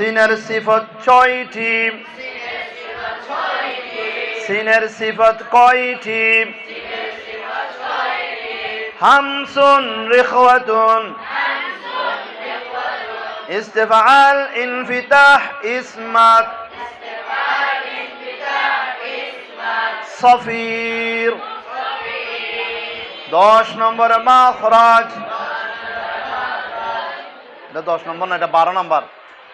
সিনের সিফত ছয়টি। সিনের সিফত কয়টি? হামসুন রেখওয়াতুন। ইস্তেফাল ইনফিতাহ ইসমাত। সফির। দশ নম্বর মাখরাজ। এটা দশ নম্বর না, এটা বারো নম্বর?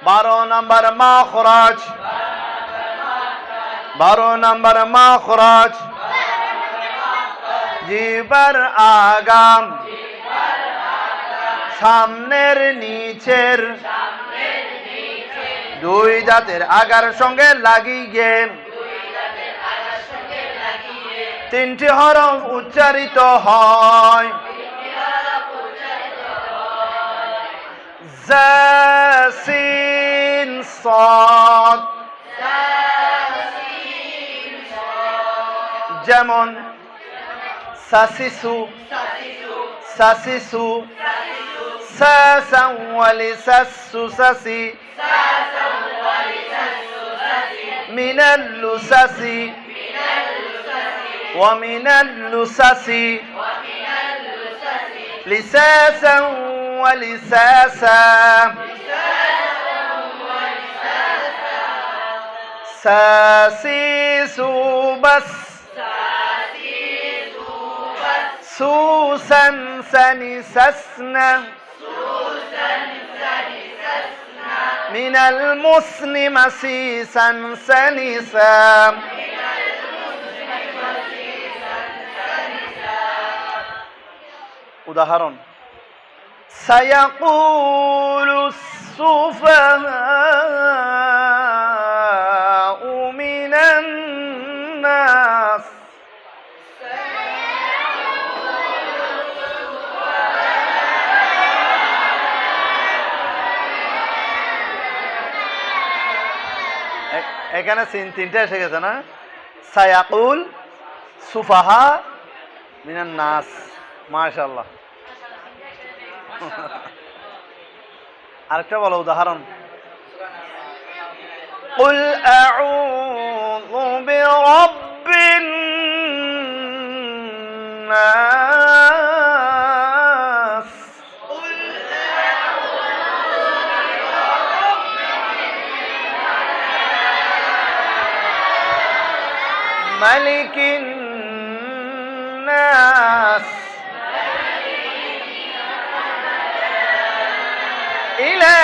বারো নম্বর মাখরাজ বারো নম্বর মাখরাজ জিবার আগাম। সামনের নিচের। দুই জাতের আগার সঙ্গে লাগিয়ে তিনটি হরফ উচ্চারিত হয়। জাসিন সদ যেমন সাসিসু সাসিসু সাসান ওয়ালিসাসু সাসি من اللسس ومن اللسس لساسا ولساسا ساسيس بس سوسا سنسسنا من المسن مسيسا سنسا উদাহরণ سيقول الناس এ- এখানে সিন তিনটা এসে গেছে না সায়াকুল সুফাহা মিনান নাস মাশাল্লাহ আরেকটা বলো উদাহরণ قل أعوذ برب الناس ملك الناس إله